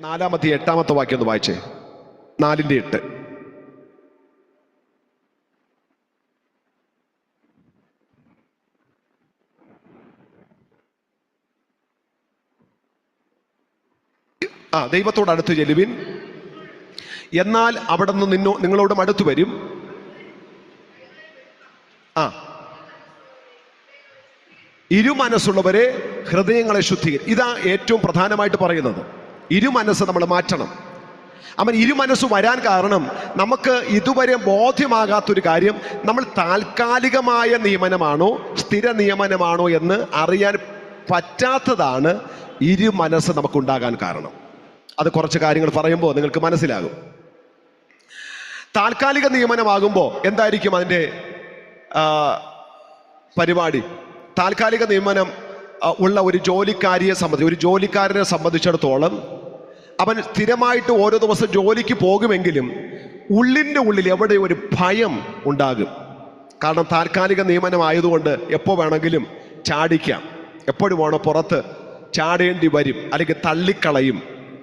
നാലാമത്തെ എട്ടാമത്തെ വാക്യം ഒന്ന് വായിച്ചേ. നാലിന്റെ എട്ട്. ആ ദൈവത്തോട് അടുത്ത് ചെല്ലുവിൻ. എന്നാൽ അവിടെ നിന്ന് നിന്നോ നിങ്ങളോടും അടുത്തു വരും. ആ. ഇരുമനസ്സുള്ളവരെ ഹൃദയങ്ങളെ ശുദ്ധീകരിക്കും ഇതാ ഏറ്റവും പ്രധാനമായിട്ട് പറയുന്നത്. ഇരുമനസ്സ് നമ്മൾ മാറ്റണം. അവൻ ഇരുമനസ്സ് വരാൻ കാരണം നമുക്ക് ഇതുവരെ ബോധ്യമാകാത്തൊരു കാര്യം നമ്മൾ താൽക്കാലികമായ നിയമനമാണോ സ്ഥിര നിയമനമാണോ എന്ന് അറിയാൻ പറ്റാത്തതാണ് ഇരുമനസ്സ് നമുക്കുണ്ടാകാൻ കാരണം. അത് കുറച്ച് കാര്യങ്ങൾ പറയുമ്പോൾ നിങ്ങൾക്ക് മനസ്സിലാകും. താൽക്കാലിക നിയമനമാകുമ്പോൾ എന്തായിരിക്കും അതിന്റെ പരിപാടി? താൽക്കാലിക നിയമനം ഉള്ള ഒരു ജോലിക്കാരിയെ സംബന്ധിച്ച് ഒരു ജോലിക്കാരനെ സംബന്ധിച്ചിടത്തോളം അവൻ സ്ഥിരമായിട്ട് ഓരോ ദിവസം ജോലിക്ക് പോകുമെങ്കിലും ഉള്ളിന്റെ ഉള്ളിൽ എവിടെ ഒരു ഭയം ഉണ്ടാകും. കാരണം താൽക്കാലിക നിയമനമായതുകൊണ്ട് എപ്പോൾ വേണമെങ്കിലും ചാടിക്കാം. എപ്പോഴും വേണോ പുറത്ത് ചാടേണ്ടി വരും അല്ലെങ്കിൽ തള്ളിക്കളയും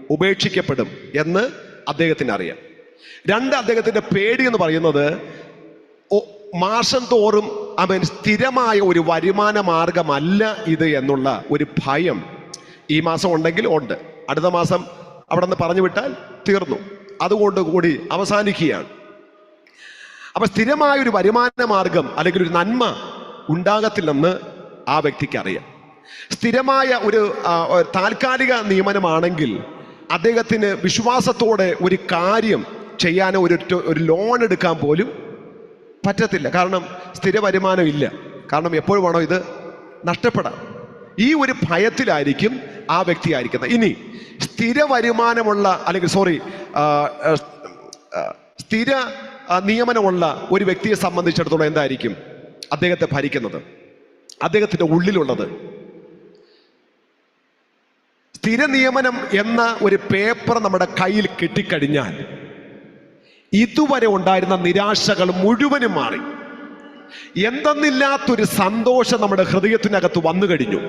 ഉപേക്ഷിക്കപ്പെടും എന്ന് അദ്ദേഹത്തിന് അറിയാം. രണ്ട് അദ്ദേഹത്തിന്റെ പേടി എന്ന് പറയുന്നത് മാസം തോറും അവൻ സ്ഥിരമായ ഒരു വരുമാന മാർഗമല്ല ഇത് എന്നുള്ള ഒരു ഭയം ഈ മാസം ഉണ്ടെങ്കിൽ ഉണ്ട്. അടുത്ത മാസം അവിടെ നിന്ന് പറഞ്ഞു വിട്ടാൽ തീർന്നു. അതുകൊണ്ട് കൂടി അവസാനിക്കുകയാണ്. അപ്പൊ സ്ഥിരമായ ഒരു വരുമാന മാർഗം അല്ലെങ്കിൽ ഒരു നന്മ ഉണ്ടാകത്തില്ലെന്ന് ആ വ്യക്തിക്ക് അറിയാം. സ്ഥിരമായ ഒരു താൽക്കാലിക നിയമനമാണെങ്കിൽ അദ്ദേഹത്തിന് വിശ്വാസത്തോടെ ഒരു കാര്യം ചെയ്യാനോ ഒരു ഒരു ലോൺ എടുക്കാൻ പോലും പറ്റത്തില്ല. കാരണം സ്ഥിര വരുമാനമില്ല കാരണം എപ്പോഴും വേണോ ഇത് നഷ്ടപ്പെടാം. ഈ ഒരു ഭയത്തിലായിരിക്കും ആ വ്യക്തി ആയിരിക്കുന്നത്. ഇനി സ്ഥിര വരുമാനമുള്ള അല്ലെങ്കിൽ സോറി സ്ഥിര നിയമനമുള്ള ഒരു വ്യക്തിയെ സംബന്ധിച്ചിടത്തോളം എന്തായിരിക്കും അദ്ദേഹത്തെ ഭരിക്കുന്നത്? അദ്ദേഹത്തിന്റെ ഉള്ളിലുള്ളത്. സ്ഥിര നിയമനം എന്ന ഒരു പേപ്പർ നമ്മുടെ കയ്യിൽ കിട്ടിക്കഴിഞ്ഞാൽ ഇതുവരെ ഉണ്ടായിരുന്ന നിരാശകൾ മുഴുവനും മാറി. എന്തെന്നില്ലാത്തൊരു സന്തോഷം നമ്മുടെ ഹൃദയത്തിനകത്ത് വന്നു കഴിഞ്ഞു.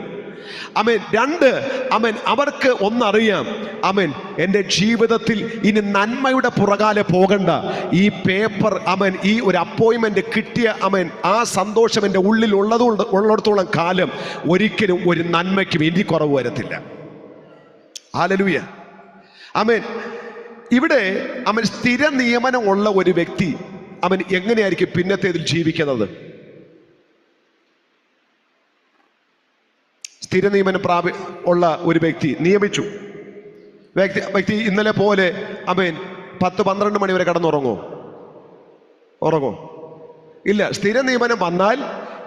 അമേൻ. രണ്ട് അമേൻ അവർക്ക് ഒന്നറിയാം. അമേൻ എന്റെ ജീവിതത്തിൽ ഇനി നന്മയുടെ പുറകാലെ പോകണ്ട. ഈ പേപ്പർ അമൻ ഈ ഒരു അപ്പോയിൻമെന്റ് കിട്ടിയ അമൻ ആ സന്തോഷം എന്റെ ഉള്ളിൽ ഉള്ളതുകൊണ്ട് ഉള്ളിടത്തോളം കാലം ഒരിക്കലും ഒരു നന്മയ്ക്കും ഇനി കുറവ് വരത്തില്ല. Hallelujah amen. ഇവിടെ അവൻ സ്ഥിര നിയമനമുള്ള ഒരു വ്യക്തി. അവൻ എങ്ങനെയായിരിക്കും പിന്നത്തേതിൽ ജീവിക്കുന്നത്? സ്ഥിര നിയമനം പ്രാപി ഉള്ള ഒരു വ്യക്തി നിയമിച്ചു. വ്യക്തി വ്യക്തി ഇന്നലെ പോലെ അമേൻ പത്ത് പന്ത്രണ്ട് മണി വരെ കടന്നുറങ്ങോ ഉറങ്ങോ ഇല്ല സ്ഥിര നിയമനം വന്നാൽ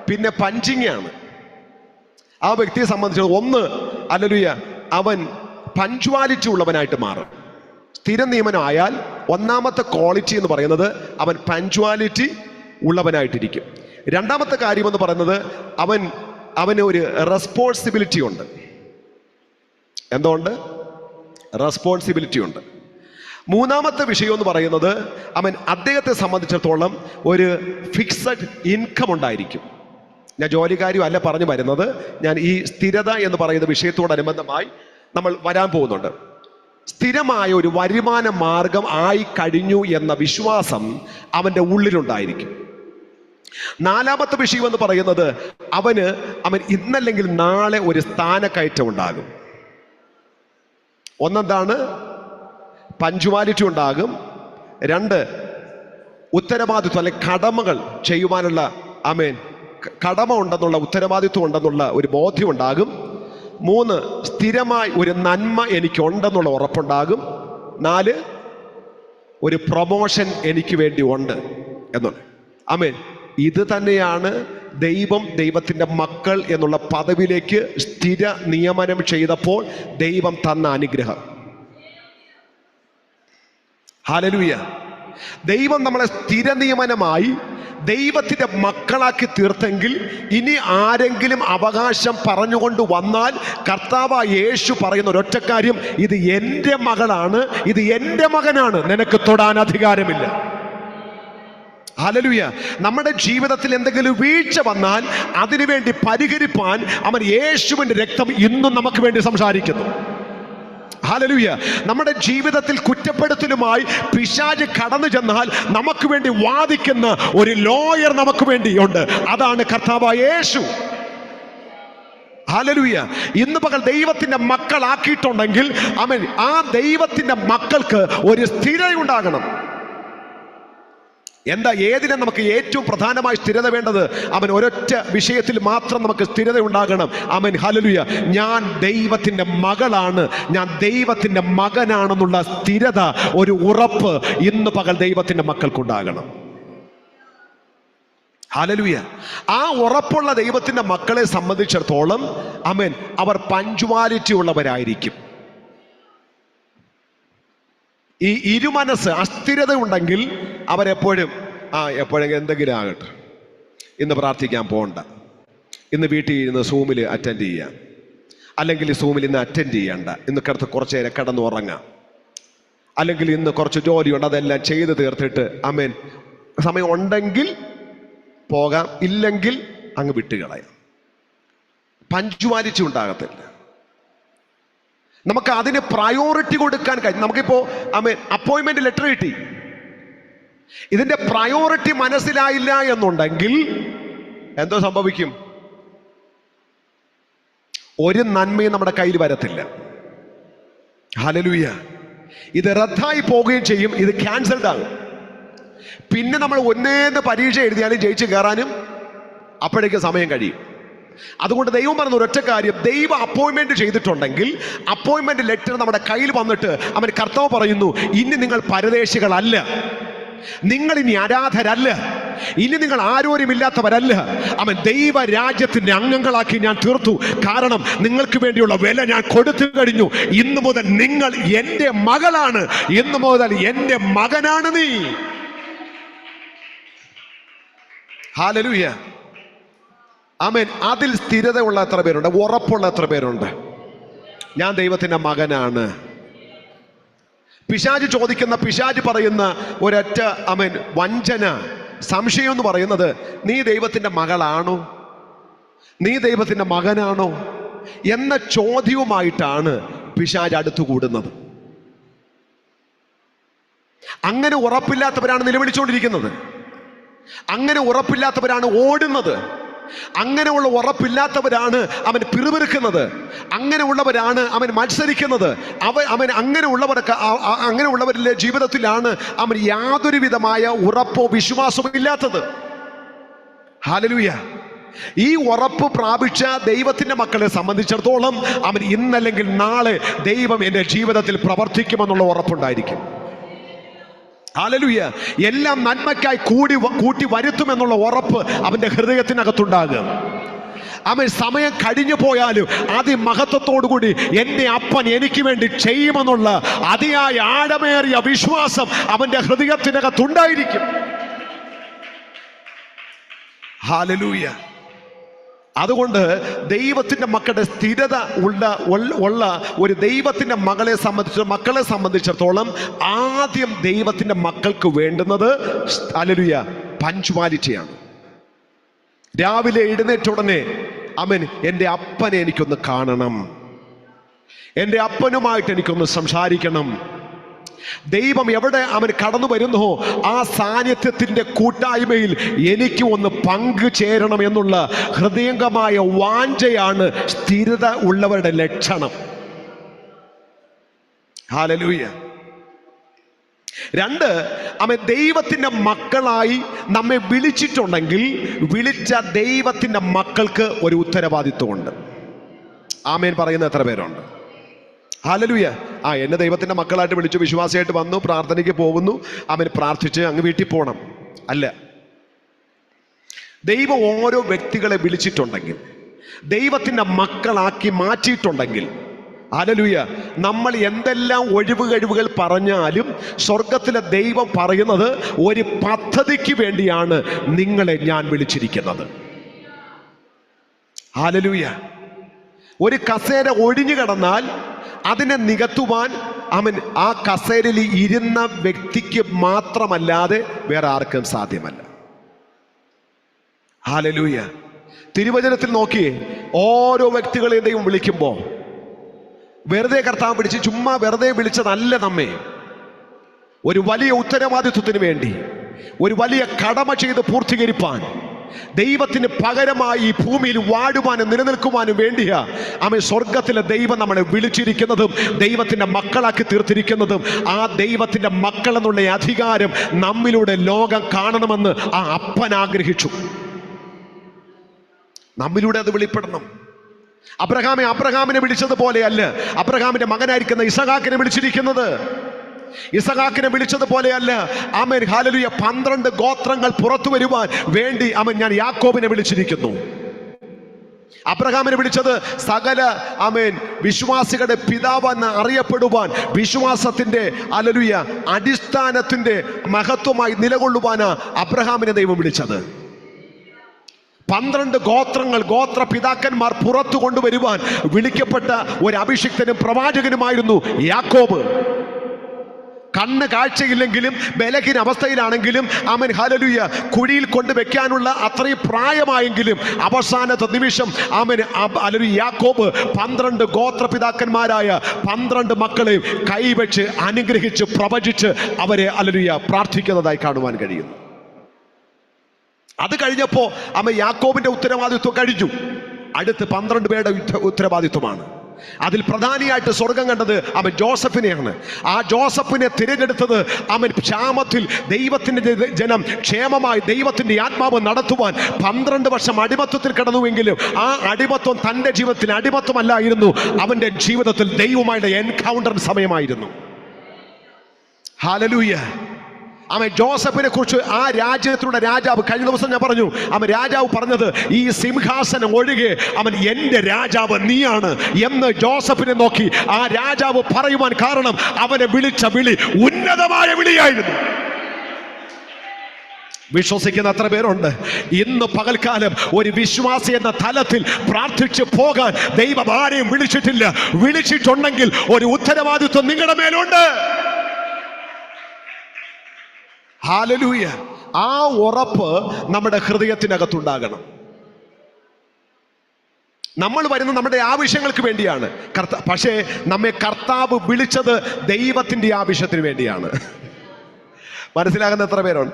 പിന്നെ പഞ്ചിങ് ആണ്. ആ വ്യക്തിയെ സംബന്ധിച്ച് ഒന്ന് അല്ലലുയ അവൻ പഞ്ച്വാലിറ്റി ഉള്ളവനായിട്ട് മാറും. സ്ഥിര നിയമനായാൽ ഒന്നാമത്തെ ക്വാളിറ്റി എന്ന് പറയുന്നത് അവൻ പഞ്ച്വാലിറ്റി ഉള്ളവനായിട്ടിരിക്കും. രണ്ടാമത്തെ കാര്യം എന്ന് പറയുന്നത് അവൻ അവന് ഒരു റെസ്പോൺസിബിലിറ്റി ഉണ്ട്. എന്തുകൊണ്ട്? റെസ്പോൺസിബിലിറ്റി ഉണ്ട്. മൂന്നാമത്തെ വിഷയം എന്ന് പറയുന്നത് അവൻ അദ്ദേഹത്തെ സംബന്ധിച്ചിടത്തോളം ഒരു ഫിക്സഡ് ഇൻകം ഉണ്ടായിരിക്കും. ഞാൻ ജോലിക്കാരും അല്ല പറഞ്ഞു വരുന്നത്. ഞാൻ ഈ സ്ഥിരത എന്ന് പറയുന്ന വിഷയത്തോടനുബന്ധമായി നമ്മൾ വരാൻ പോകുന്നുണ്ട്. സ്ഥിരമായ ഒരു വരുമാന മാർഗം ആയി കഴിഞ്ഞു എന്ന വിശ്വാസം അവന്റെ ഉള്ളിലുണ്ടായിരിക്കും. നാലാമത്തെ വിഷയം എന്ന് പറയുന്നത് അവന് അവൻ ഇന്നല്ലെങ്കിൽ നാളെ ഒരു സ്ഥാനക്കയറ്റം ഉണ്ടാകും. ഒന്നെന്താണ്? പഞ്ച്വാലിറ്റി ഉണ്ടാകും. രണ്ട് ഉത്തരവാദിത്വം അല്ലെങ്കിൽ കടമകൾ ചെയ്യുവാനുള്ള അമേൻ കടമ ഉണ്ടെന്നുള്ള ഉത്തരവാദിത്വം ഉണ്ടെന്നുള്ള ഒരു ബോധ്യം ഉണ്ടാകും. മൂന്ന് സ്ഥിരമായി ഒരു നന്മ എനിക്കുണ്ടെന്നുള്ള ഉറപ്പുണ്ടാകും. നാല് ഒരു പ്രൊമോഷൻ എനിക്ക് വേണ്ടി ഉണ്ട് എന്നുള്ളത് അമേൻ ഇത് തന്നെയാണ് ദൈവം ദൈവത്തിന്റെ മക്കൾ എന്നുള്ള പദവിയിലേക്ക് സ്ഥിര നിയമനം ചെയ്തപ്പോൾ ദൈവം തന്ന അനുഗ്രഹം. ഹാലലൂയ ദൈവം നമ്മളെ സ്ഥിര നിയമനമായി ദൈവത്തിന്റെ മക്കളാക്കി തീർത്തെങ്കിൽ ഇനി ആരെങ്കിലും അവകാശം പറഞ്ഞുകൊണ്ട് വന്നാൽ കർത്താവ് യേശു പറയുന്ന ഒരൊറ്റ കാര്യം ഇത് എന്റെ മകളാണ് ഇത് എന്റെ മകനാണ് നിനക്ക് തൊടാൻ അധികാരമില്ല. ഹലലുയ നമ്മുടെ ജീവിതത്തിൽ എന്തെങ്കിലും വീഴ്ച വന്നാൽ അതിനുവേണ്ടി പരിഹരിപ്പാൻ അവൻ യേശുവിന്റെ രക്തം ഇന്നും നമുക്ക് വേണ്ടി സംസാരിക്കുന്നു. ഹല്ലേലൂയ നമ്മുടെ ജീവിതത്തിൽ കുറ്റപ്പെടുത്തലുമായി പിശാജ് കടന്നു ചെന്നാൽ നമുക്ക് വേണ്ടി വാദിക്കുന്ന ഒരു ലോയർ നമുക്ക് വേണ്ടിയുണ്ട്. അതാണ് കർത്താവ് യേശു. ഹല്ലേലൂയ ഇന്ന് പകൽ ദൈവത്തിന്റെ മക്കളാക്കിയിട്ടുണ്ടെങ്കിൽ അവൻ ആ ദൈവത്തിന്റെ മക്കൾക്ക് ഒരു സ്ഥിരയുണ്ടാകണം എന്താ ഏതിനെ നമുക്ക് ഏറ്റവും പ്രധാനമായി സ്ഥിരത വേണ്ടത്? അവൻ ഒരൊറ്റ വിഷയത്തിൽ മാത്രം നമുക്ക് സ്ഥിരത ഉണ്ടാകണം. അവൻ ഹലലുയ ഞാൻ ദൈവത്തിന്റെ മകളാണ്. ഞാൻ ദൈവത്തിന്റെ മകനാണെന്നുള്ള സ്ഥിരത ഒരു ഉറപ്പ് ഇന്ന് പകൽ ദൈവത്തിന്റെ മക്കൾക്കുണ്ടാകണം. ഹലലുയ ആ ഉറപ്പുള്ള ദൈവത്തിന്റെ മക്കളെ സംബന്ധിച്ചിടത്തോളം അമൻ അവർ പഞ്ച്വാലിറ്റി ഉള്ളവരായിരിക്കും. ഈ ഇരുമനസ് അസ്ഥിരത ഉണ്ടെങ്കിൽ അവരെപ്പോഴും ആ എപ്പോഴെങ്കിലും എന്തെങ്കിലും ആകട്ടെ. ഇന്ന് പ്രാർത്ഥിക്കാൻ പോകണ്ട ഇന്ന് വീട്ടിൽ ഇരുന്ന് സൂമിൽ അറ്റൻഡ് ചെയ്യാം. അല്ലെങ്കിൽ സൂമിൽ ഇന്ന് അറ്റൻഡ് ചെയ്യണ്ട. ഇന്ന് കിടത്ത് കുറച്ച് നേരം കിടന്നു ഉറങ്ങാം. അല്ലെങ്കിൽ ഇന്ന് കുറച്ച് ജോലിയുണ്ട് അതെല്ലാം ചെയ്ത് തീർത്തിട്ട് അമേൻ. സമയം ഉണ്ടെങ്കിൽ പോകാം. ഇല്ലെങ്കിൽ അങ്ങ് വിട്ടുകളയാം. പഞ്ചുമാരിച്ചുണ്ടാകത്തില്ല നമുക്ക് അതിന് പ്രയോറിറ്റി കൊടുക്കാൻ കഴിയും നമുക്കിപ്പോ അമേ അപ്പോയിന്റ്മെന്റ് ലെറ്റർ കിട്ടി. ഇതിന്റെ പ്രയോറിറ്റി മനസ്സിലായില്ല എന്നുണ്ടെങ്കിൽ എന്തോ സംഭവിക്കും? ഒരു നന്മയും നമ്മുടെ കയ്യിൽ വരത്തില്ല. ഹലലുയ ഇത് റദ്ദായി പോവുകയും ചെയ്യും ഇത് ക്യാൻസൽഡ് ആകും. പിന്നെ നമ്മൾ ഒന്നേന്ന് പരീക്ഷ എഴുതിയാലും ജയിച്ച് കയറാനും അപ്പോഴേക്ക് സമയം കഴിയും. അതുകൊണ്ട് ദൈവം പറഞ്ഞ ഒരൊറ്റ കാര്യം. ദൈവം അപ്പോയിന്റ്മെന്റ് ചെയ്തിട്ടുണ്ടെങ്കിൽ അപ്പോയിന്റ്മെന്റ് ലെറ്റർ നമ്മുടെ കയ്യിൽ വന്നിട്ട് അവൻ കർത്താവ് പറയുന്നു ഇനി നിങ്ങൾ പരദേശികളല്ല. നിങ്ങൾ ഇനി അരാധരല്ല ഇനി നിങ്ങൾ ആരോരുമില്ലാത്തവരല്ല. അവൻ ദൈവ രാജ്യത്തിന്റെ അംഗങ്ങളാക്കി ഞാൻ തീർത്തു. കാരണം നിങ്ങൾക്ക് വേണ്ടിയുള്ള വില ഞാൻ കൊടുത്തു കഴിഞ്ഞു. ഇന്നു മുതൽ നിങ്ങൾ എന്റെ മകളാണ്. ഇന്നു മുതൽ എന്റെ മകനാണ് നീ. ഹാലലുയ്യ ആമേൻ. അതിൽ സ്ഥിരത ഉള്ള എത്ര പേരുണ്ട്? ഉറപ്പുള്ള എത്ര പേരുണ്ട്? ഞാൻ ദൈവത്തിന്റെ മകനാണ്. പിശാജ് ചോദിക്കുന്ന പിശാജ് പറയുന്ന ഒരൊറ്റ അമേൻ വഞ്ചന സംശയം എന്ന് പറയുന്നത് നീ ദൈവത്തിന്റെ മകളാണോ? നീ ദൈവത്തിന്റെ മകനാണോ? എന്ന ചോദ്യവുമായിട്ടാണ് പിശാജ് അടുത്തു കൂടുന്നത് അങ്ങനെ ഉറപ്പില്ലാത്തവരാണ് നിലവിളിച്ചുകൊണ്ടിരിക്കുന്നത്. അങ്ങനെ ഉറപ്പില്ലാത്തവരാണ് ഓടുന്നത്. അങ്ങനെയുള്ള ഉറപ്പില്ലാത്തവരാണ് അവൻ പിറുപിറുക്കുന്നത്. അങ്ങനെയുള്ളവരാണ് അവൻ മത്സരിക്കുന്നത്. അവ അവൻ അങ്ങനെയുള്ളവരൊക്കെ അങ്ങനെയുള്ളവരിലെ ജീവിതത്തിലാണ് അവൻ യാതൊരു വിധമായ ഉറപ്പോ വിശ്വാസമോ ഇല്ലാത്തത്. ഹാലലുയ. ഈ ഉറപ്പ് പ്രാപിച്ച ദൈവത്തിന്റെ മക്കളെ സംബന്ധിച്ചിടത്തോളം അവൻ ഇന്നല്ലെങ്കിൽ നാളെ ദൈവം എന്റെ ജീവിതത്തിൽ പ്രവർത്തിക്കുമെന്നുള്ള ഉറപ്പുണ്ടായിരിക്കും. ഹാലലുയ. എല്ലാം നന്മയ്ക്കായി കൂടി കൂട്ടി വരുത്തുമെന്നുള്ള ഉറപ്പ് അവന്റെ ഹൃദയത്തിനകത്തുണ്ടാകും. അവൻ സമയം കഴിഞ്ഞു പോയാലും അതിമഹത്വത്തോടുകൂടി എന്റെ അപ്പൻ എനിക്ക് വേണ്ടി ചെയ്യുമെന്നുള്ള അതിയായ ആഴമേറിയ വിശ്വാസം അവന്റെ ഹൃദയത്തിനകത്തുണ്ടായിരിക്കും. ഹാലലൂയ. അതുകൊണ്ട് ദൈവത്തിന്റെ മക്കളുടെ സ്ഥിരത ഉള്ള ഉള്ള- ഒരു ദൈവത്തിന്റെ മകളെ സംബന്ധിച്ച മക്കളെ സംബന്ധിച്ചിടത്തോളം ആദ്യം ദൈവത്തിന്റെ മക്കൾക്ക് വേണ്ടുന്നത് അലലുയ പഞ്ച്വാലിറ്റിയാണ്. രാവിലെ എഴുന്നേറ്റ ഉടനെ അവൻ എന്റെ അപ്പനെ എനിക്കൊന്ന് കാണണം. എന്റെ അപ്പനുമായിട്ട് എനിക്കൊന്ന് സംസാരിക്കണം. ദൈവം എവിടെ അവൻ കടന്നു വരുന്നു ആ സാന്നിധ്യത്തിന്റെ കൂട്ടായ്മയിൽ എനിക്ക് ഒന്ന് പങ്കു ചേരണം എന്നുള്ള ഹൃദയംഗമായ വാഞ്ചയാണ് സ്ഥിരത ഉള്ളവരുടെ ലക്ഷണം. ഹാലലൂയ രണ്ട് അവൻ ദൈവത്തിന്റെ മക്കളായി നമ്മെ വിളിച്ചിട്ടുണ്ടെങ്കിൽ വിളിച്ച ദൈവത്തിന്റെ മക്കൾക്ക് ഒരു ഉത്തരവാദിത്വമുണ്ട്. ആമേൻ പറയുന്ന എത്ര പേരുണ്ട്? ഹാലലുയ ആ എന്നെ ദൈവത്തിന്റെ മക്കളായിട്ട് വിളിച്ചു വിശ്വാസിയായിട്ട് വന്നു പ്രാർത്ഥനയ്ക്ക് പോകുന്നു. അവൻ പ്രാർത്ഥിച്ച് അങ്ങ് വീട്ടിൽ പോകണം അല്ല. ദൈവം ഓരോ വ്യക്തികളെ വിളിച്ചിട്ടുണ്ടെങ്കിൽ ദൈവത്തിന്റെ മക്കളാക്കി മാറ്റിയിട്ടുണ്ടെങ്കിൽ അലലുയ നമ്മൾ എന്തെല്ലാം ഒഴിവ് കഴിവുകൾ പറഞ്ഞാലും സ്വർഗത്തിലെ ദൈവം പറയുന്നത് ഒരു പദ്ധതിക്ക് വേണ്ടിയാണ് നിങ്ങളെ ഞാൻ വിളിച്ചിരിക്കുന്നത്. ഹാലലൂയ ഒരു കസേര ഒഴിഞ്ഞു കിടന്നാൽ അതിനെ നികത്തുവാൻ അവൻ ആ കസേരയിൽ ഇരുന്ന വ്യക്തിക്ക് മാത്രമല്ലാതെ വേറെ ആർക്കും സാധ്യമല്ല. ഹാലലൂയ തിരുവചനത്തിൽ നോക്കിയേ ഓരോ വ്യക്തികളെയും വിളിക്കുമ്പോൾ വെറുതെ കർത്താവ് പിടിച്ച് ചുമ്മാ വെറുതെ വിളിച്ചതല്ല നമ്മെ. ഒരു വലിയ ഉത്തരവാദിത്വത്തിന് വേണ്ടി ഒരു വലിയ കടമ ചെയ്ത് പൂർത്തീകരിപ്പാൻ ദൈവത്തിന് പകരമായി ഈ ഭൂമിയിൽ വാടുവാനും നിലനിൽക്കുവാനും വേണ്ടിയാ അമ്മ സ്വർഗത്തിലെ ദൈവം നമ്മളെ വിളിച്ചിരിക്കുന്നതും ദൈവത്തിന്റെ മക്കളാക്കി തീർത്തിരിക്കുന്നതും. ആ ദൈവത്തിന്റെ മക്കൾ എന്നുള്ള അധികാരം നമ്മിലൂടെ ലോകം കാണണമെന്ന് ആ അപ്പൻ ആഗ്രഹിച്ചു. നമ്മിലൂടെ അത് വെളിപ്പെടണം. അബ്രഹാമെ അബ്രഹാമിനെ വിളിച്ചതുപോലെയല്ല അബ്രഹാമിന്റെ മകനായിരിക്കുന്ന ഇസഹാക്കിനെ വിളിച്ചിരിക്കുന്നത്. ഇസഹാക്കിനെ വിളിച്ചതുപോലെയല്ല. അമൻ ഹാലലുയ പന്ത്രണ്ട് ഗോത്രങ്ങൾ പുറത്തു വരുവാൻ വേണ്ടി അമൻ ഞാൻ യാക്കോബിനെ വിളിച്ചിരിക്കുന്നു. അബ്രഹാമിനെ വിളിച്ചത് സകല അമേൻ വിശ്വാസികളുടെ പിതാവെന്ന് അറിയപ്പെടുവാൻ വിശ്വാസത്തിന്റെ അലലുയ അടിസ്ഥാനത്തിന്റെ മഹത്വമായി നിലകൊള്ളുവാനാ അബ്രഹാമിനെ ദൈവം വിളിച്ചത്. പന്ത്രണ്ട് ഗോത്രങ്ങൾ ഗോത്ര പിതാക്കന്മാർ പുറത്തു കൊണ്ടുവരുവാൻ വിളിക്കപ്പെട്ട ഒരു അഭിഷിക്തനും പ്രവാചകനുമായിരുന്നു യാക്കോബ്. കണ്ണ് കാഴ്ചയില്ലെങ്കിലും ബലഹീന അവസ്ഥയിലാണെങ്കിലും അവൻ ഹലലുയ കുഴിയിൽ കൊണ്ട് വെക്കാനുള്ള അത്രയും പ്രായമായെങ്കിലും അവസാനത്തെ നിമിഷം അവൻ അലലു യാക്കോബ് പന്ത്രണ്ട് ഗോത്രപിതാക്കന്മാരായ പന്ത്രണ്ട് മക്കളെ കൈവച്ച് അനുഗ്രഹിച്ച് പ്രവചിച്ച് അവരെ അലലുയ പ്രാർത്ഥിക്കുന്നതായി കാണുവാൻ കഴിയുന്നു. അത് കഴിഞ്ഞപ്പോൾ അമ്മ യാക്കോബിന്റെ ഉത്തരവാദിത്വം കഴിഞ്ഞു. അടുത്ത് പന്ത്രണ്ട് പേരുടെ ഉത്ത- ഉത്തരവാദിത്വമാണ്. അതിൽ പ്രധാനിയായിട്ട് സ്വർഗം കണ്ടത് അവൻ ജോസഫിനെയാണ്. ആ ജോസഫിനെ തിരഞ്ഞെടുത്തത് അവൻ ക്ഷാമത്തിൽ ദൈവത്തിന്റെ ജനം ക്ഷേമമായി ദൈവത്തിന്റെ ആത്മാവ് നടത്തുവാൻ പന്ത്രണ്ട് വർഷം അടിമത്വത്തിൽ കിടന്നുവെങ്കിലും ആ അടിമത്വം തന്റെ ജീവിതത്തിൽ അടിമത്വമല്ലായിരുന്നു. അവന്റെ ജീവിതത്തിൽ ദൈവമായിട്ട് എൻകൗണ്ടർ സമയമായിരുന്നു. ഹാലലൂയ അവൻ ജോസഫിനെ കുറിച്ച് ആ രാജ്യത്തിലുള്ള രാജാവ് കഴിഞ്ഞ ദിവസം ഞാൻ പറഞ്ഞു. അവൻ രാജാവ് പറഞ്ഞത് ഈ സിംഹാസനം ഒഴികെ അവൻ എന്റെ രാജാവ് നീയാണ് എന്ന് ജോസഫിനെ നോക്കി ആ രാജാവ് പറയുവാൻ കാരണം അവനെ വിളിച്ച വിളി ഉന്നതമായ വിളിയായിരുന്നു. വിശ്വസിക്കുന്ന അത്ര പേരുണ്ട്. ഇന്ന് പകൽക്കാലം ഒരു വിശ്വാസി എന്ന തലത്തിൽ പ്രാർത്ഥിച്ചു പോകാൻ ദൈവം ആരെയും വിളിച്ചിട്ടില്ല. വിളിച്ചിട്ടുണ്ടെങ്കിൽ ഒരു ഉത്തരവാദിത്വം നിങ്ങളുടെ മേലുണ്ട്. ഹാലലൂയ. ആ ഉറപ്പ് നമ്മുടെ ഹൃദയത്തിനകത്തുണ്ടാകണം. നമ്മൾ വരുന്ന നമ്മുടെ ആവശ്യങ്ങൾക്ക് വേണ്ടിയാണ്. കർത്ത പക്ഷേ നമ്മെ കർത്താവ് വിളിച്ചത് ദൈവത്തിന്റെ ആവശ്യത്തിന് വേണ്ടിയാണ്. മനസ്സിലാകുന്ന എത്ര പേരാണ്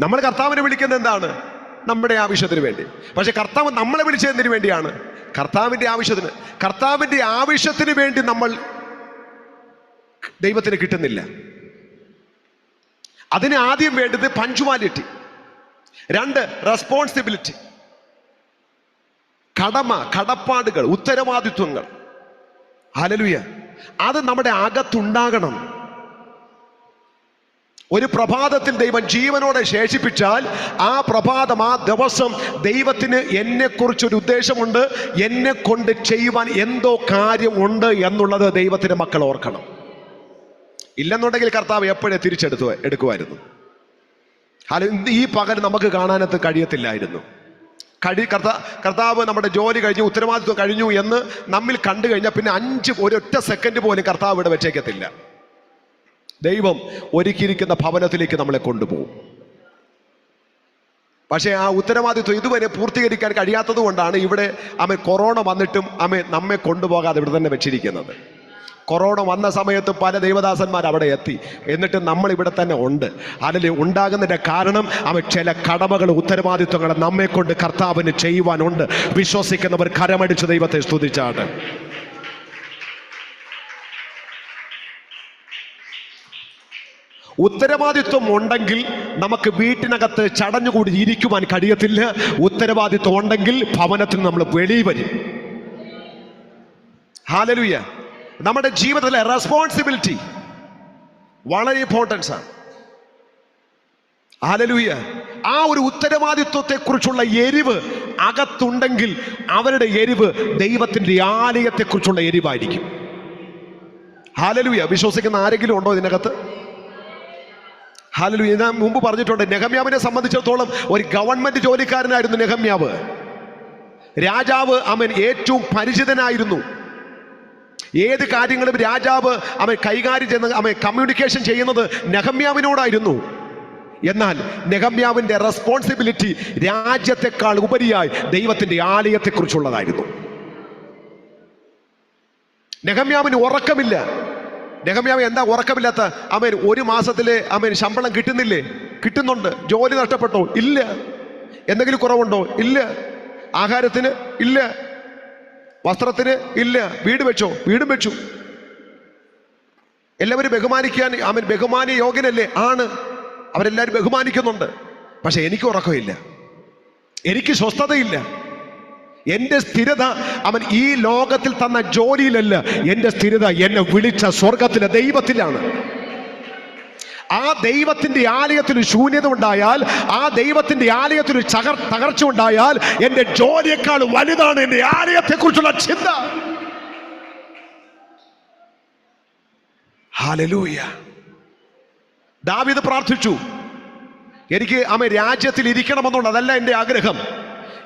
നമ്മൾ കർത്താവിനെ വിളിക്കുന്നത് എന്താണ്? നമ്മുടെ ആവശ്യത്തിന് വേണ്ടി. പക്ഷെ കർത്താവ് നമ്മളെ വിളിച്ചതിന് വേണ്ടിയാണ്? കർത്താവിന്റെ ആവശ്യത്തിന്. കർത്താവിന്റെ ആവശ്യത്തിന് വേണ്ടി നമ്മൾ ദൈവത്തിന് കിട്ടുന്നില്ല. അതിന് ആദ്യം വേണ്ടത് പഞ്ച്വാലിറ്റി. രണ്ട് റെസ്പോൺസിബിലിറ്റി കടമ കടപ്പാടുകൾ ഉത്തരവാദിത്വങ്ങൾ. ഹലലുയ അത് നമ്മുടെ അകത്തുണ്ടാകണം. ഒരു പ്രഭാതത്തിൽ ദൈവം ജീവനോടെ ശേഷിപ്പിച്ചാൽ ആ പ്രഭാതം ആ ദിവസം ദൈവത്തിന് എന്നെക്കുറിച്ചൊരു ഉദ്ദേശമുണ്ട്. എന്നെ കൊണ്ട് ചെയ്യുവാൻ എന്തോ കാര്യമുണ്ട് എന്നുള്ളത് ദൈവത്തിന്റെ മക്കൾ ഓർക്കണം. ഇല്ലെന്നുണ്ടെങ്കിൽ കർത്താവ് എപ്പോഴേ തിരിച്ചെടുത്തു എടുക്കുമായിരുന്നു. അല്ല ഈ പകൽ നമുക്ക് കാണാനത്ത് കഴിയത്തില്ലായിരുന്നു. കഴി കർത്താ കർത്താവ് നമ്മുടെ ജോലി കഴിഞ്ഞു ഉത്തരവാദിത്വം കഴിഞ്ഞു എന്ന് നമ്മിൽ കണ്ടു കഴിഞ്ഞാൽ പിന്നെ അഞ്ച് ഒരൊറ്റ സെക്കൻഡ് പോലും കർത്താവ് ഇവിടെ വെച്ചേക്കത്തില്ല. ദൈവം ഒരുക്കിയിരിക്കുന്ന ഭവനത്തിലേക്ക് നമ്മളെ കൊണ്ടുപോകും. പക്ഷേ ആ ഉത്തരവാദിത്വം ഇതുവരെ പൂർത്തീകരിക്കാൻ കഴിയാത്തത് കൊണ്ടാണ് ഇവിടെ അമ്മ കൊറോണ വന്നിട്ടും അമ്മ നമ്മെ കൊണ്ടുപോകാതെ ഇവിടെ തന്നെ വെച്ചിരിക്കുന്നത്. കൊറോണ വന്ന സമയത്ത് പല ദൈവദാസന്മാർ അവിടെ എത്തി. എന്നിട്ട് നമ്മൾ ഇവിടെ തന്നെ ഉണ്ട്. അതിൽ ഉണ്ടാകുന്നതിന്റെ കാരണം അവ ചില കടമകൾ ഉത്തരവാദിത്വങ്ങൾ നമ്മെ കൊണ്ട് കർത്താവിന് ചെയ്യുവാനുണ്ട്. വിശ്വസിക്കുന്നവർ കരമടിച്ച് ദൈവത്തെ സ്തുതിച്ചാണ് ഉത്തരവാദിത്വം ഉണ്ടെങ്കിൽ നമുക്ക് വീട്ടിനകത്ത് ചടഞ്ഞുകൂടി ഇരിക്കുവാൻ കഴിയത്തില്ല. ഉത്തരവാദിത്വം ഉണ്ടെങ്കിൽ ഭവനത്തിൽ നമ്മൾ വെളിയിൽ വരും. ഹാലലുയ. നമ്മുടെ ജീവിതത്തിലെ റെസ്പോൺസിബിലിറ്റി വളരെ ഇമ്പോർട്ടൻസ് ആണ്. ആലലൂയ ആ ഒരു ഉത്തരവാദിത്വത്തെ കുറിച്ചുള്ള എരിവ് അകത്തുണ്ടെങ്കിൽ അവരുടെ എരിവ് ദൈവത്തിന്റെ ആലയത്തെ കുറിച്ചുള്ള എരിവായിരിക്കും. ഹാലലുയ വിശ്വസിക്കുന്ന ആരെങ്കിലും ഉണ്ടോ ഇതിനകത്ത്? ഹാലലൂയ ഞാൻ മുമ്പ് പറഞ്ഞിട്ടുണ്ട് നെഹമ്യാവിനെ സംബന്ധിച്ചിടത്തോളം ഒരു ഗവൺമെന്റ് ജോലിക്കാരനായിരുന്നു നെഹമ്യാവ്. രാജാവ് അവൻ ഏറ്റവും പരിചിതനായിരുന്നു. ഏത് കാര്യങ്ങളും രാജാവ് അവൻ കൈകാര്യം ചെയ്യുന്ന അവൻ കമ്മ്യൂണിക്കേഷൻ ചെയ്യുന്നത് നെഹമ്യാവിനോടായിരുന്നു. എന്നാൽ നെഹമ്യാവിന്റെ റെസ്പോൺസിബിലിറ്റി രാജ്യത്തെക്കാൾ ഉപരിയായി ദൈവത്തിന്റെ ആലയത്തെക്കുറിച്ചുള്ളതായിരുന്നു. നെഹമ്യാവിന് ഉറക്കമില്ല. നെഹമ്യാവ് എന്താ ഉറക്കമില്ലാത്ത? അവൻ ഒരു മാസത്തിലെ അവൻ ശമ്പളം കിട്ടുന്നില്ലേ? കിട്ടുന്നുണ്ട്. ജോലി നഷ്ടപ്പെട്ടോ? ഇല്ല. എന്തെങ്കിലും കുറവുണ്ടോ? ഇല്ല. ആഹാരത്തിന്? ഇല്ല. വസ്ത്രത്തിന് ഇല്ല വീട് വെച്ചോ വീടും വെച്ചു. എല്ലാവരും ബഹുമാനിക്കാൻ അവൻ ബഹുമാനി യോഗ്യനല്ലേ ആണ്. അവരെല്ലാവരും ബഹുമാനിക്കുന്നുണ്ട്. പക്ഷെ എനിക്ക് ഉറക്കമില്ല. എനിക്ക് സ്വസ്ഥതയില്ല. എന്റെ സ്ഥിരത അവൻ ഈ ലോകത്തിൽ തന്ന ജോലിയിലല്ല. എന്റെ സ്ഥിരത എന്നെ വിളിച്ച സ്വർഗത്തിലെ ദൈവത്തിലാണ്. ആ ദൈവത്തിന്റെ ആലയത്തിന് ശൂന്യത ഉണ്ടായാൽ ആ ദൈവത്തിന്റെ ആലയത്തിന് ചകർ തകർച്ച ഉണ്ടായാൽ എന്റെ ജോലിയേക്കാൾ വലുതാണ് എന്റെ ആലയത്തെക്കുറിച്ചുള്ള ചിന്ത. ഹാലലൂയ ദാവിദ് പ്രാർത്ഥിച്ചു. എനിക്ക് അമ്മ രാജ്യത്തിൽ ഇരിക്കണമെന്നുള്ളതല്ല എന്റെ ആഗ്രഹം.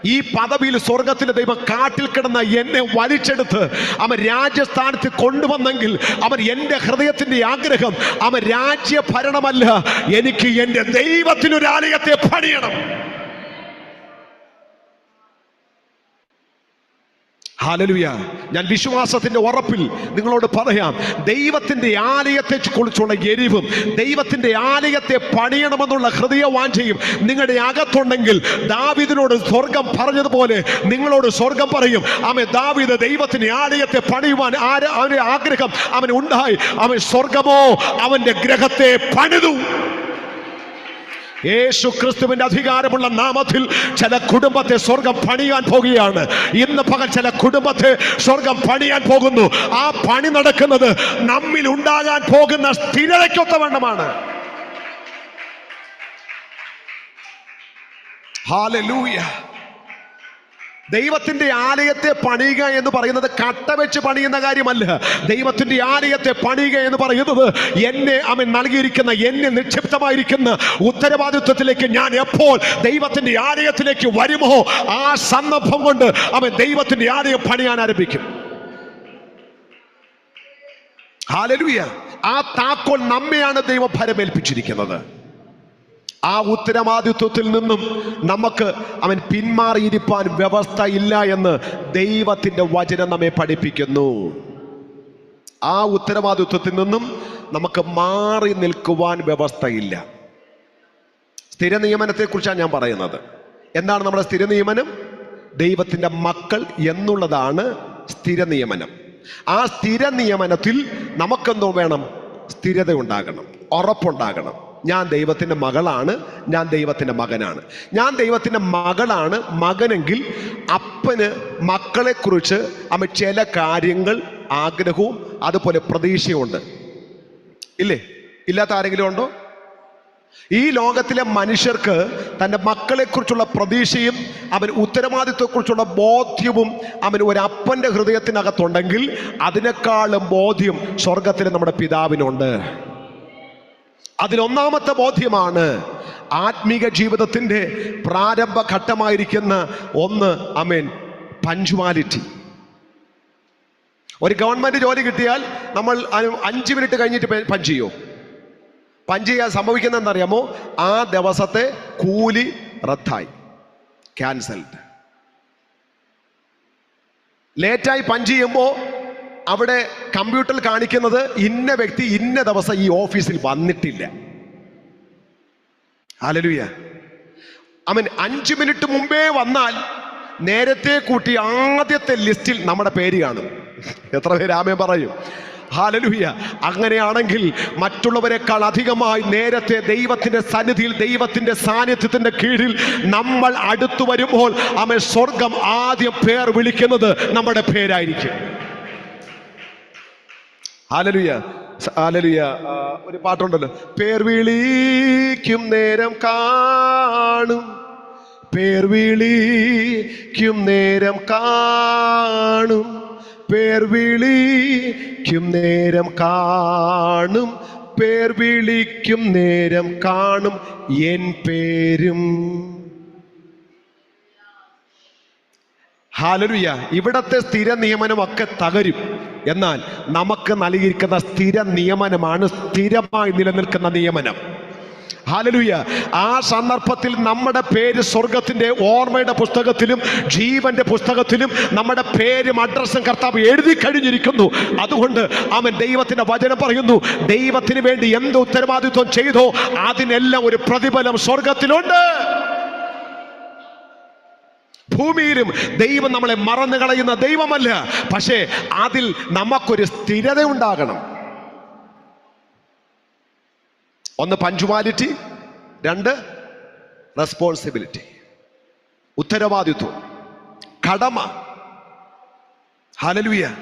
ഈ പദവിയിൽ സ്വർഗത്തിലെ ദൈവം കാട്ടിൽ കിടന്ന എന്നെ വലിച്ചെടുത്ത് അവൻ രാജ്യസ്ഥാനത്ത് കൊണ്ടുവന്നെങ്കിൽ അവൻ എന്റെ ഹൃദയത്തിന്റെ ആഗ്രഹം അവൻ രാജ്യഭരണമല്ല. എനിക്ക് എന്റെ ദൈവത്തിനൊരാലയത്തെ പണിയണം. ഹാലലുയ. ഞാൻ വിശ്വാസത്തിന്റെ ഉറപ്പിൽ നിങ്ങളോട് പറയാം ദൈവത്തിന്റെ ആലയത്തെ കുറിച്ചുള്ള എരിവും ദൈവത്തിന്റെ ആലയത്തെ പണിയണമെന്നുള്ള ഹൃദയവാഞ്ചയും നിങ്ങളുടെ അകത്തുണ്ടെങ്കിൽ ദാവിദിനോട് സ്വർഗം പറഞ്ഞതുപോലെ നിങ്ങളോട് സ്വർഗം പറയും. അവൻ ദാവിദ് ദൈവത്തിന്റെ ആലയത്തെ പണിയുവാൻ ആര് അവന്റെ ആഗ്രഹം അവൻ ഉണ്ടായി. അവൻ സ്വർഗമോ? അവന്റെ ഗ്രഹത്തെ പണിതു. യേശു ക്രിസ്തുവിന്റെ അധികാരമുള്ള നാമത്തിൽ ചില കുടുംബത്തെ സ്വർഗം പണിയാൻ പോകുകയാണ്. ഇന്ന് പകൽ ചില കുടുംബത്തെ സ്വർഗം പണിയാൻ പോകുന്നു. ആ പണി നടക്കുന്നത് നമ്മിൽ ഉണ്ടാകാൻ പോകുന്ന സ്ഥിരതയ്ക്കൊത്തവണ്ണമാണ് ഹാലലൂയ ദൈവത്തിന്റെ ആലയത്തെ പണിയുക എന്ന് പറയുന്നത് കട്ട വെച്ച് പണിയുന്ന കാര്യമല്ല. ദൈവത്തിന്റെ ആലയത്തെ പണിയുക എന്ന് പറയുന്നത് എന്നെ അവൻ നൽകിയിരിക്കുന്ന എന്നെ നിക്ഷിപ്തമായിരിക്കുന്ന ഉത്തരവാദിത്വത്തിലേക്ക് ഞാൻ എപ്പോൾ ദൈവത്തിന്റെ ആലയത്തിലേക്ക് വരുമോ ആ സന്ദർഭം കൊണ്ട് അവൻ ദൈവത്തിന്റെ ആലയം പണിയാൻ ആരംഭിക്കും. ആ താക്കോൽ നമ്മയാണ് ദൈവം ഫലമേൽപ്പിച്ചിരിക്കുന്നത്. ആ ഉത്തരവാദിത്വത്തിൽ നിന്നും നമുക്ക് അവൻ പിന്മാറിയിരിക്കാൻ വ്യവസ്ഥ ഇല്ല എന്ന് ദൈവത്തിന്റെ വചനം നമ്മെ പഠിപ്പിക്കുന്നു. ആ ഉത്തരവാദിത്വത്തിൽ നിന്നും നമുക്ക് മാറി നിൽക്കുവാൻ വ്യവസ്ഥയില്ല. സ്ഥിര നിയമനത്തെക്കുറിച്ചാണ് ഞാൻ പറയുന്നത്. എന്താണ് നമ്മുടെ സ്ഥിര നിയമനം? ദൈവത്തിന്റെ മക്കൾ എന്നുള്ളതാണ് സ്ഥിര നിയമനം. ആ സ്ഥിര നിയമനത്തിൽ നമുക്കെന്തോ വേണം? സ്ഥിരത ഉണ്ടാകണം ഉറപ്പുണ്ടാകണം. ഞാൻ ദൈവത്തിന്റെ മകളാണ് ഞാൻ ദൈവത്തിന്റെ മകനാണ്. ഞാൻ ദൈവത്തിന്റെ മകളാണ് മകനെങ്കിൽ അപ്പന് മക്കളെക്കുറിച്ച് അവൻ ചില കാര്യങ്ങൾ ആഗ്രഹവും അതുപോലെ പ്രതീക്ഷയുമുണ്ട് ഇല്ലേ? ഇല്ലാത്ത ആരെങ്കിലും ഉണ്ടോ? ഈ ലോകത്തിലെ മനുഷ്യർക്ക് തന്റെ മക്കളെക്കുറിച്ചുള്ള പ്രതീക്ഷയും അവൻ ഉത്തരവാദിത്വത്തെക്കുറിച്ചുള്ള ബോധ്യവും അവൻ ഒരു അപ്പന്റെ ഹൃദയത്തിനകത്തുണ്ടെങ്കിൽ അതിനേക്കാളും ബോധ്യം സ്വർഗത്തിലെ നമ്മുടെ പിതാവിനുണ്ട്. അതിലൊന്നാമത്തെ ബോധ്യമാണ് ആത്മീക ജീവിതത്തിന്റെ പ്രാരംഭ ഘട്ടമായിരിക്കുന്ന ഒന്ന് അമേൻ പഞ്ച്വാലിറ്റി ഒരു ഗവൺമെന്റ് ജോലി കിട്ടിയാൽ നമ്മൾ അഞ്ച് മിനിറ്റ് കഴിഞ്ഞിട്ട് പഞ്ച് ചെയ്യോ? പഞ്ച് ചെയ്യാൻ സംഭവിക്കുന്ന എന്തറിയാമോ ആ ദിവസത്തെ കൂലി റദ്ദായി. ക്യാൻസൽഡ് ലേറ്റായി പഞ്ച് ചെയ്യുമ്പോൾ അവിടെ കമ്പ്യൂട്ടറിൽ കാണിക്കുന്നത് ഇന്ന വ്യക്തി ഇന്ന ദിവസം ഈ ഓഫീസിൽ വന്നിട്ടില്ല. ഹല്ലേലൂയ. അവൻ അഞ്ച് മിനിറ്റ് മുമ്പേ വന്നാൽ നേരത്തെ കൂട്ടി ആദ്യത്തെ ലിസ്റ്റിൽ നമ്മുടെ പേര് കാണും. എത്ര പേര് ആമേ പറയും? ഹാലലുഹ്യ അങ്ങനെയാണെങ്കിൽ മറ്റുള്ളവരെക്കാൾ അധികമായി നേരത്തെ ദൈവത്തിന്റെ സന്നിധിയിൽ ദൈവത്തിന്റെ സാന്നിധ്യത്തിന്റെ കീഴിൽ നമ്മൾ അടുത്തു വരുമ്പോൾ അവൻ സ്വർഗം ആദ്യം പേർ വിളിക്കുന്നത് നമ്മുടെ പേരായിരിക്കും. ആലലുയ ആ, ഒരു പാട്ടുണ്ടല്ലോ. പേർ വിളിക്കും നേരം കാണും. പേർ വിളിക്കും നേരം കാണും. പേർ വിളിക്കും നേരം കാണും. പേർ വിളിക്കും നേരം കാണും. എൻ പേരും ഹാലലുയ. ഇവിടത്തെ സ്ഥിര നിയമനമൊക്കെ തകരും. എന്നാൽ നമുക്ക് നൽകിയിരിക്കുന്ന സ്ഥിര നിയമനമാണ് സ്ഥിരമായി നിലനിൽക്കുന്ന നിയമനം. ഹാലലുയ. ആ സന്ദർഭത്തിൽ നമ്മുടെ പേര് സ്വർഗത്തിന്റെ ഓർമ്മയുടെ പുസ്തകത്തിലും ജീവന്റെ പുസ്തകത്തിലും നമ്മുടെ പേരും അഡ്രസ്സും കർത്താവ് എഴുതി കഴിഞ്ഞിരിക്കുന്നു. അതുകൊണ്ട് അവൻ ദൈവത്തിന്റെ വചനം പറയുന്നു. ദൈവത്തിന് വേണ്ടി എന്ത് ഉത്തരവാദിത്വം ചെയ്തോ അതിനെല്ലാം ഒരു പ്രതിഫലം സ്വർഗത്തിലുണ്ട് ഭൂമിയിലും ദൈവം നമ്മളെ മറന്നു കളയുന്ന ദൈവമല്ല. പക്ഷേ അതിൽ നമുക്കൊരു സ്ഥിരത ഉണ്ടാകണം ഒന്ന് പഞ്ച്വാലിറ്റി രണ്ട് റെസ്പോൺസിബിലിറ്റി ഉത്തരവാദിത്വം കടമ. ഹലലുയ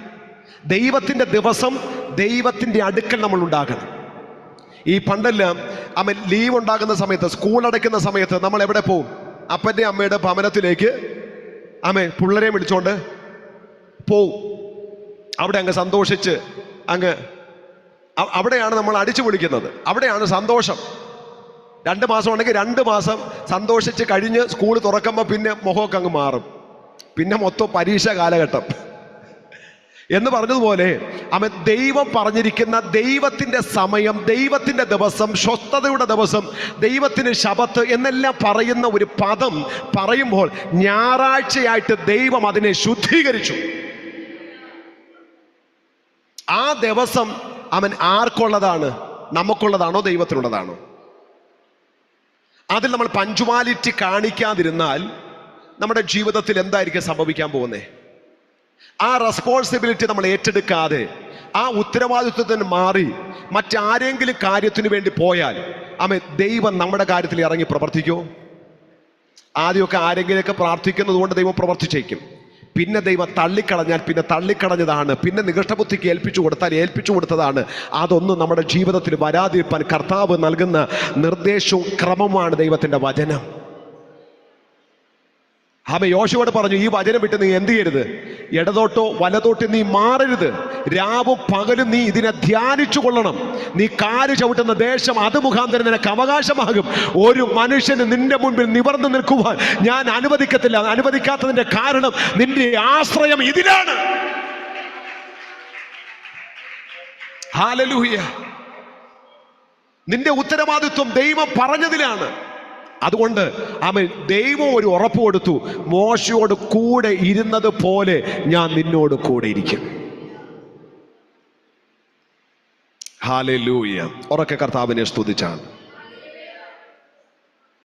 ദൈവത്തിന്റെ ദിവസം ദൈവത്തിന്റെ അടുക്കൽ നമ്മൾ ഉണ്ടാകണം. ഈ പണ്ടെല്ലാം അമ്മ ലീവ് ഉണ്ടാകുന്ന സമയത്ത് സ്കൂൾ അടയ്ക്കുന്ന സമയത്ത് നമ്മൾ എവിടെ പോവും? അപ്പന്റെ അമ്മയുടെ ഭവനത്തിലേക്ക് അമ്മേ പിള്ളേരെ വിളിച്ചോണ്ട് പോവും. അവിടെ അങ്ങ് സന്തോഷിച്ച് അങ്ങ് അവിടെയാണ് നമ്മൾ അടിച്ചു പൊളിക്കുന്നത്. അവിടെയാണ് സന്തോഷം. രണ്ട് മാസം ഉണ്ടെങ്കിൽ രണ്ട് മാസം സന്തോഷിച്ച് കഴിഞ്ഞ് സ്കൂൾ തുറക്കുമ്പോൾ പിന്നെ മുഖമൊക്കെ അങ്ങ് മാറും. പിന്നെ മൊത്തം പരീക്ഷ കാലഘട്ടം. എന്ന് പറഞ്ഞതുപോലെ അവൻ ദൈവം പറഞ്ഞിരിക്കുന്ന ദൈവത്തിന്റെ സമയം ദൈവത്തിന്റെ ദിവസം സ്വസ്ഥതയുടെ ദിവസം ദൈവത്തിന് ശബത്ത് എന്നെല്ലാം പറയുന്ന ഒരു പദം പറയുമ്പോൾ ഞായറാഴ്ചയായിട്ട് ദൈവം അതിനെ ശുദ്ധീകരിച്ചു. ആ ദിവസം അവൻ ആർക്കുള്ളതാണ്? നമുക്കുള്ളതാണോ ദൈവത്തിനുള്ളതാണോ? അതിൽ നമ്മൾ പഞ്ച്വാലിറ്റി കാണിക്കാതിരുന്നാൽ നമ്മുടെ ജീവിതത്തിൽ എന്തായിരിക്കും സംഭവിക്കാൻ പോകുന്നത് ആ റെസ്പോൺസിബിലിറ്റി നമ്മൾ ഏറ്റെടുക്കാതെ ആ ഉത്തരവാദിത്വത്തിന് മാറി മറ്റാരെങ്കിലും കാര്യത്തിന് വേണ്ടി പോയാൽ അമ്മ ദൈവം നമ്മുടെ കാര്യത്തിൽ ഇറങ്ങി പ്രവർത്തിക്കൂ. ആദ്യമൊക്കെ ആരെങ്കിലുമൊക്കെ പ്രാർത്ഥിക്കുന്നത് കൊണ്ട് ദൈവം പ്രവർത്തിച്ചേക്കും. പിന്നെ ദൈവം തള്ളിക്കളഞ്ഞാൽ പിന്നെ തള്ളിക്കളഞ്ഞതാണ് പിന്നെ നികഷ്ടബുദ്ധിക്ക് ഏൽപ്പിച്ചു കൊടുത്താൽ ഏൽപ്പിച്ചു കൊടുത്തതാണ്. അതൊന്നും നമ്മുടെ ജീവിതത്തിൽ വരാതിരിപ്പാൻ കർത്താവ് നൽകുന്ന നിർദ്ദേശവും ക്രമമാണ് ദൈവത്തിന്റെ വചനം. ആമ യോശുവോട് പറഞ്ഞു ഈ വചനം വിട്ട് നീ എന്ത് ചെയ്യരുത്? ഇടതോട്ടോ വലതോട്ടോ നീ മാറരുത്. രാവും പകലും നീ ഇതിനെ ധ്യാനിച്ചു കൊള്ളണം. നീ കാൽ ചവിട്ടുന്ന ദേശം അത് മുഖാന്തരം നിനക്ക് അവകാശമാകും. ഒരു മനുഷ്യന് നിന്റെ മുൻപിൽ നിവർന്നു നിൽക്കുവാൻ ഞാൻ അനുവദിക്കത്തില്ല. അനുവദിക്കാത്തതിന്റെ കാരണം നിന്റെ ആശ്രയം ഇതിലാണ്. നിന്റെ ഉത്തരവാദിത്വം ദൈവം പറഞ്ഞതിലാണ്. അതുകൊണ്ട് അവൻ ദൈവം ഒരു ഉറപ്പ് കൊടുത്തു മോശയോട് കൂടെ ഇരുന്നത് പോലെ ഞാൻ നിന്നോട് കൂടെ ഇരിക്കും. ഹാലലൂയ. ഉറക്കെ കർത്താവിനെ സ്തുതിച്ചാണ്.